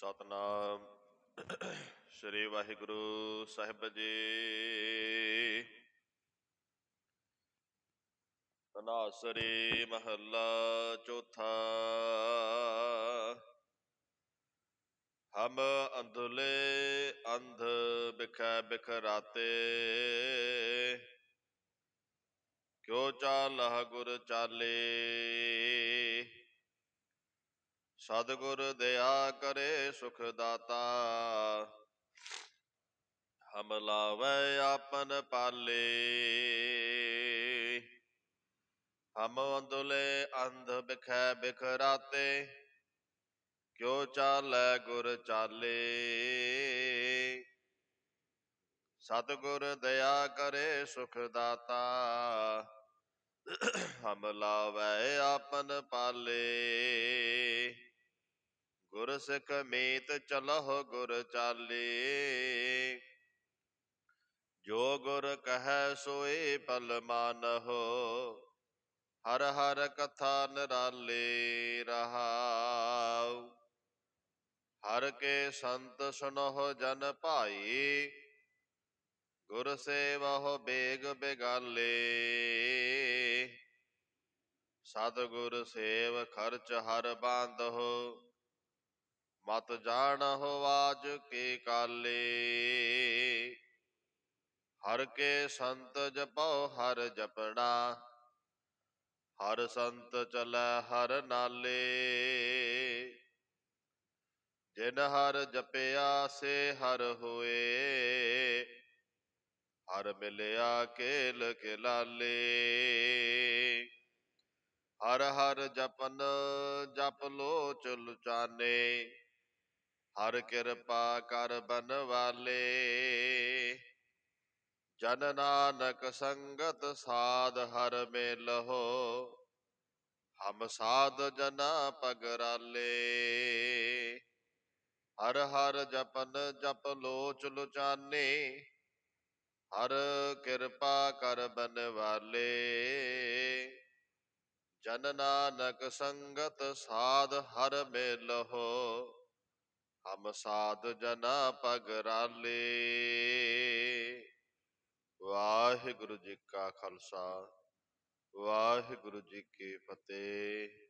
ਸਤਨਾਮ। ਸ੍ਰੀ ਵਾਹਿਗੁਰੂ ਸਾਹਿਬ ਜੀ। ਤਨਾਸਰੀ ਮਹੱਲਾ ਚੌਥਾ। ਹਮ ਅੰਧਲੇ ਅੰਧ ਬਿਖੈ ਬਿਖਰਾਤੇ। ਕਿਉ ਚਾਲਹ ਗੁਰ ਸਤਿਗੁਰ ਦਇਆ ਕਰੇ ਸੁਖ ਦਾਤਾ ਹਮ ਲਾਵੈ ਆਪਨ ਪਾਲੇ। ਹਮ ਅੰਦੁਲੇ ਅੰਧ ਬਿਖੈ ਬਿਖਰਾਤੇ। ਕਿਉ ਚਾਲੈ ਗੁਰ ਚਾਲੇ। ਸਤਿਗੁਰ ਦਇਆ ਕਰੇ ਸੁਖ ਦਾਤਾ ਹਮ ਲਾਵੈ ਆਪਨ ਪਾਲੇ। ਗੁਰ ਸਿੱਖ ਮੀਤ ਚਲਹੁ ਗੁਰ ਚਾਲੇ। ਜੋ ਗੁਰ ਕਹੈ ਸੋਏ ਪਲ ਮਾਨਹੁ, ਹਰ ਹਰ ਕਥਾ ਨਿਰਾਲੇ ਰਹਾਉ। ਹਰ ਕੇ ਸੰਤ ਸੁਨਹੁ ਜਨ ਭਾਈ, ਗੁਰ ਸੇਵਹੁ ਬੇਗ ਬਿਗਾਲੇ। ਸਤਿਗੁਰ ਸੇਵ ਖਰਚ ਹਰ ਬਾਂਧਹੁ ਮਤ ਜਾਣ ਹੋਵਾਜ ਕੇ ਕਾਲੇ। ਹਰ ਕੇ ਸੰਤ ਜਪਉ ਹਰ ਜਪਣਾ। ਹਰ ਸੰਤ ਚਲੈ, ਹਰ ਨਾਲੇ। ਜਿਨ ਹਰ ਜਪਿਆ, ਸੇ ਹਰ ਹੋਏ। ਹਰ ਮਿਲਿਆ, ਕੇਲ ਕਿਲਾਲੇ। ਹਰ ਹਰ ਜਪਨ, ਜਪ ਲੋ ਚੁਲ ਚਾਨੇ। ਹਰ ਕਿਰਪਾ ਕਰ ਬਨਵਾਲੇ। ਜਨ ਨਾਨਕ ਸੰਗਤ ਸਾਧ ਹਰ ਮੇਲਹੁ। ਹਮ ਸਾਧ ਜਨਾ ਪਗਰਾਲੇ। ਹਰ ਹਰ ਜਪਨ ਜਪ ਲੋਚ ਲੁਚਾਨੇ। ਹਰ ਕਿਰਪਾ ਕਰ ਬਨਵਾਲੇ। ਜਨ ਨਾਨਕ ਸੰਗਤ ਸਾਧ ਹਰ ਮੇਲਹੁ। ਹਮ ਸਾਧ ਜਨਾ ਪਗਰਾਲੇ। ਵਾਹਿਗੁਰੂ ਜੀ ਕਾ ਖਾਲਸਾ ਵਾਹਿਗੁਰੂ ਜੀ ਕੀ ਫਤਿਹ।